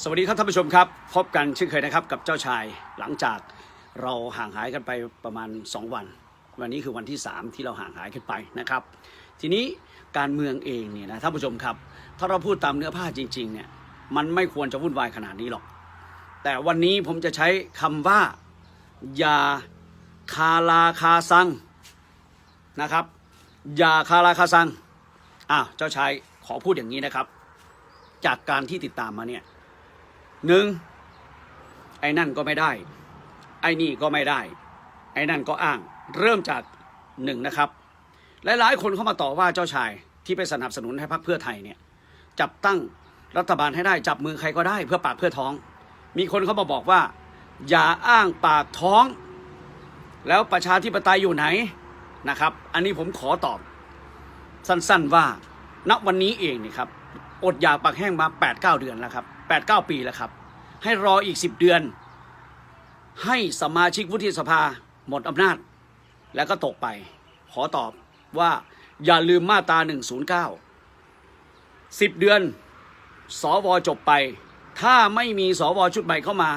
สวัสดีครับท่านผู้ชมครับ พบกันเช่นเคยนะครับกับเจ้าชายหลังจากเราห่างหายกันไปประมาณ 2 วัน วันนี้คือวันที่ 3 ที่เราห่างหายกันไปนะครับ ทีนี้การเมืองเองเนี่ยนะท่านผู้ชมครับ ถ้าเราพูดตามเนื้อผ้าจริงๆเนี่ยมันไม่ควรจะวุ่นวายขนาดนี้หรอก แต่วันนี้ผมจะใช้คำว่า อย่าคาลาคาซังนะครับ อย่าคาลาคาซังอ้าวเจ้าชายขอพูดอย่างนี้นะครับ จากการที่ติดตามมาเนี่ย หนึ่งไอ้นั่นก็ไม่ได้ ไอ้นี่ก็ไม่ได้ ไอ้นั่นก็อ้าง เริ่มจากหนึ่งนะครับ หลายๆ คนเข้ามาต่อว่าเจ้าชายที่ไปสนับสนุนให้พรรคเพื่อไทยเนี่ย จับตั้งรัฐบาลให้ได้จับมือใครก็ได้เพื่อปากเพื่อท้อง มีคนเขามาบอกว่า อย่าอ้างปากท้อง แล้วประชาธิปไตยอยู่ไหนนะครับ อันนี้ผมขอตอบ สั้นๆว่าณวันนี้เองนี่ครับอดอยากปากแห้งมา8-9เดือนแล้วครับ 8-9 ปีแล้วครับ ให้รออีก 10 เดือน ให้สมาชิกวุฒิสภาหมดอำนาจ แล้วก็ตกไป ขอตอบว่าอย่าลืมมาตรา 109 10 เดือน สวจบไป ถ้าไม่มีสวชุดใหม่เข้ามา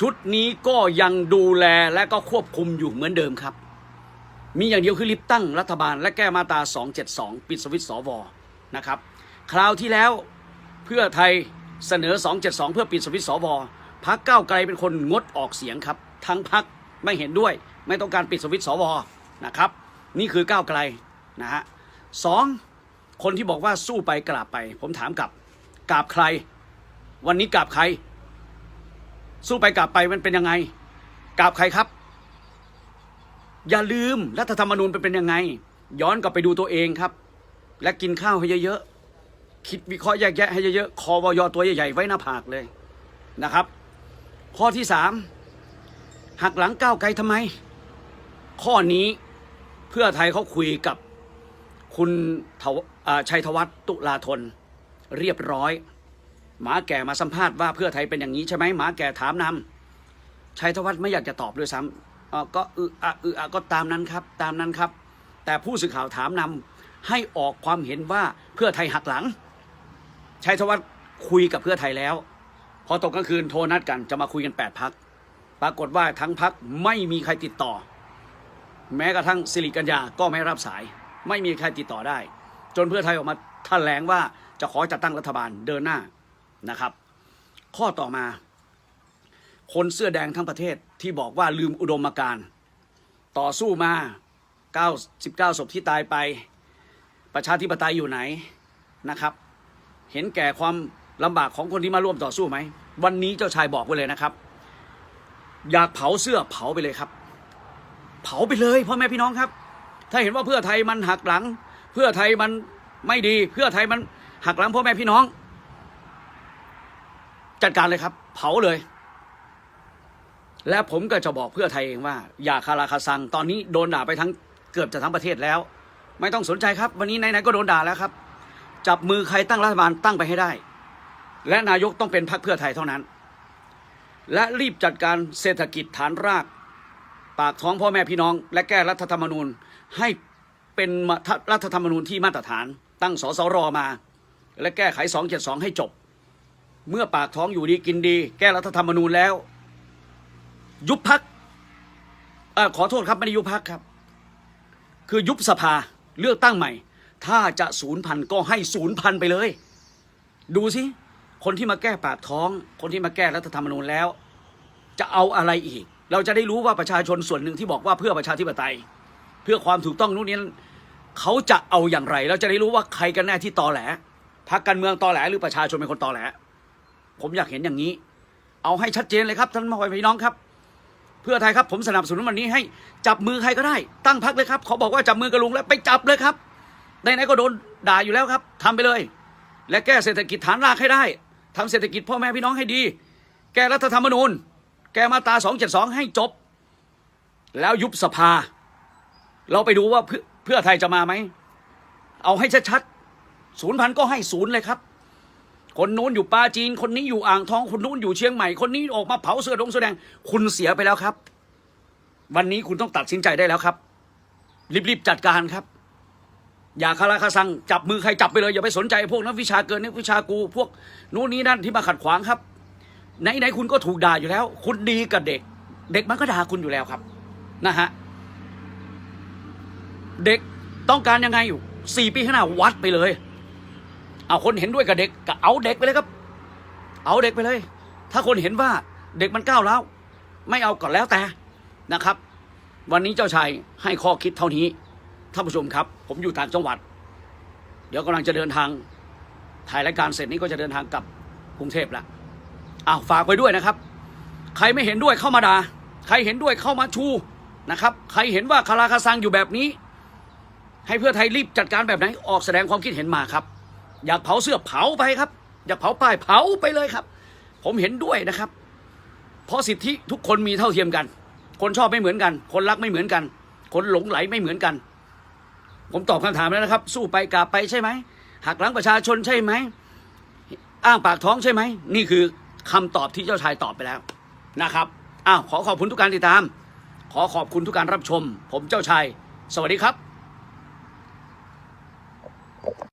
ชุดนี้ก็ยังดูแลและก็ควบคุมอยู่เหมือนเดิมครับ มีอย่างเดียวคือลิฟตั้งรัฐบาลและแก้มาตรา 272 ปิดสวิตช์สวนะครับ คราวที่แล้วเพื่อไทย เสนอ 272 เพื่อปิดสวิตสวพักเก้าวไกลเป็นคนงดออกเสียงครับ ทั้งพักไม่เห็นด้วย ไม่ต้องการปิดสวิตสวนะครับ นี่คือก้าวไกลนะฮะสองคนที่บอกว่าสู้ไปกราบไป ผมถามกลับกราบใคร วันนี้กราบใคร สู้ไปกราบไปมันเป็นยังไงกราบใครครับ อย่าลืมรัฐธรรมนูญเป็นเป็นยังไง ย้อนกลับไปดูตัวเองครับ และกินข้าวให้เยอะๆ คิดวิเคราะห์แยกแยะให้เยอะๆคอวอยตัวใหญ่ๆไว้หน้าผากเลยนะครับ ข้อที่สามหักหลังก้าวไกลทำไม ข้อนี้เพื่อไทยเขาคุยกับคุณชัยธวัฒน์ตุลาธน เรียบร้อย หมาแก่มาสัมภาษณ์ว่าเพื่อไทยเป็นอย่างนี้ใช่ไหมหมาแก่ถามนำชัยธวัฒน์ไม่อยากจะตอบด้วยซ้ำเอ่อก็อืออะอืออะก็ตามนั้นครับ ตามนั้นครับ แต่ผู้สื่อข่าวถามนำให้ออกความเห็นว่าเพื่อไทยหักหลัง ชัยธวัฒน์คุยกับเพื่อไทยแล้ว พอตกกลางคืนโทรนัดกันจะมาคุยกันแปดพัก ปรากฏว่าทั้งพักไม่มีใครติดต่อ แม้กระทั่งสิริกัญญาก็ไม่รับสาย ไม่มีใครติดต่อได้ จนเพื่อไทยออกมาแถลงว่าจะขอจัดตั้งรัฐบาลเดินหน้านะครับ ข้อต่อมา คนเสื้อแดงทั้งประเทศที่บอกว่าลืมอุดมการณ์ต่อสู้มา 99ศพที่ตายไป ประชาธิปไตยอยู่ไหนนะครับ เห็นแก่ความลำบากของคนที่มาร่วมต่อสู้ไหม วันนี้เจ้าชายบอกไว้เลยนะครับ อยากเผาเสื้อเผาไปเลยครับ เผาไปเลยพ่อแม่พี่น้องครับ ถ้าเห็นว่าเพื่อไทยมันหักหลัง เพื่อไทยมันไม่ดี เพื่อไทยมันหักหลังพ่อแม่พี่น้อง จัดการเลยครับ เผาเลย และผมก็จะบอกเพื่อไทยเองว่า อย่าคาราคาซังตอนนี้โดนด่าไปทั้งเกือบจะทั้งประเทศแล้ว ไม่ต้องสนใจครับ วันนี้ไหนๆก็โดนด่าแล้วครับ จับมือใครตั้งรัฐบาลตั้งไปให้ได้ และนายกต้องเป็นพรรคเพื่อไทยเท่านั้น และรีบจัดการเศรษฐกิจฐานราก ปากท้องพ่อแม่พี่น้อง และแก้รัฐธรรมนูญให้เป็นรัฐธรรมนูญที่มาตรฐาน ตั้งสสรมา และแก้ไข 272 ให้จบ เมื่อปากท้องอยู่ดีกินดี แก้รัฐธรรมนูญแล้ว ยุบพักอขอโทษครับไม่ได้ยุบพักครับ คือยุบสภาเลือกตั้งใหม่ ถ้าจะศูนย์พันก็ให้ศูนย์พันไปเลย ดูสิ คนที่มาแก้ปากท้อง คนที่มาแก้รัฐธรรมนูญแล้ว จะเอาอะไรอีก เราจะได้รู้ว่าประชาชนส่วนหนึ่งที่บอกว่าเพื่อประชาธิปไตย เพื่อความถูกต้องนู่นนี่นั่นเขาจะเอาอย่างไร เราจะได้รู้ว่าใครกันแน่ที่ตอแหลพักการเมืองตอแหลหรือประชาชนเป็นคนตอแหล ผมอยากเห็นอย่างนี้ เอาให้ชัดเจนเลยครับท่านพ่อแม่พี่น้องครับ เพื่อไทยครับผมสนับสนุนวันนี้ให้จับมือใครก็ได้ ตั้งพักเลยครับเขาบอกว่าจับมือกับลุงแล้วไปจับเลยครับ ไหนๆก็โดนด่าอยู่แล้วครับทำไปเลย และแก้เศรษฐกิจฐานรากให้ได้ทำเศรษฐกิจพ่อแม่พี่น้องให้ดี แก้รัฐธรรมนูญ แก้มาตรา272 ให้จบ แล้วยุบสภา เราไปดูว่าเพื่อเพื่อไทยจะมาไหม เอาให้ชัดๆศูนย์พันก็ให้ศูนย์เลยครับ คนนู้นอยู่ปาจีน คนนี้อยู่อ่างทอง คนนู้นอยู่เชียงใหม่ คนนี้ออกมาเผาเสื้อดงเสื้อแดง คุณเสียไปแล้วครับ วันนี้คุณต้องตัดสินใจได้แล้วครับ รีบๆจัดการครับ อย่าคาราคาซังจับมือใครจับไปเลยอย่าไปสนใจพวกนักวิชาเกินนักวิชากูพวกนู้นนี้นั่นที่มาขัดขวางครับไหนไหนคุณก็ถูกด่าอยู่แล้ว คุณดีกับเด็ก เด็กมันก็ด่าคุณอยู่แล้วครับนะฮะเด็กต้องการยังไงอยู่สี่ปีข้างหน้าวัดไปเลย เอาคนเห็นด้วยกับเด็กก็เอาเด็กไปเลยครับ เอาเด็กไปเลย ถ้าคนเห็นว่าเด็กมันก้าวแล้ว ไม่เอาก็แล้วแต่นะครับ วันนี้เจ้าชายให้ข้อคิดเท่านี้ ท่านผู้ชมครับ ผมอยู่ต่างจังหวัด เดี๋ยวกำลังจะเดินทางถ่ายรายการเสร็จนี้ก็จะเดินทางกลับกรุงเทพแล้วอ้าวฝากไว้ด้วยนะครับ ใครไม่เห็นด้วยเข้ามาด่าใครเห็นด้วยเข้ามาชูนะครับ ใครเห็นว่าคาราคาซังอยู่แบบนี้ ให้เพื่อไทยรีบจัดการแบบไหนออกแสดงความคิดเห็นมาครับ อยากเผาเสื้อเผาไปครับ อยากเผาป้ายเผาไปเลยครับ ผมเห็นด้วยนะครับ เพราะสิทธิทุกคนมีเท่าเทียมกัน คนชอบไม่เหมือนกัน คนรักไม่เหมือนกัน คนหลงไหลไม่เหมือนกัน ผมตอบคำถามแล้วนะครับ สู้ไปกลับไปใช่ไหมหักหลังประชาชนใช่ไหมอ้างปากท้องใช่ไหมนี่คือคำตอบที่เจ้าชายตอบไปแล้วนะครับอ้าวขอขอบคุณทุกการติดตาม ขอขอบคุณทุกการรับชม ผมเจ้าชาย สวัสดีครับ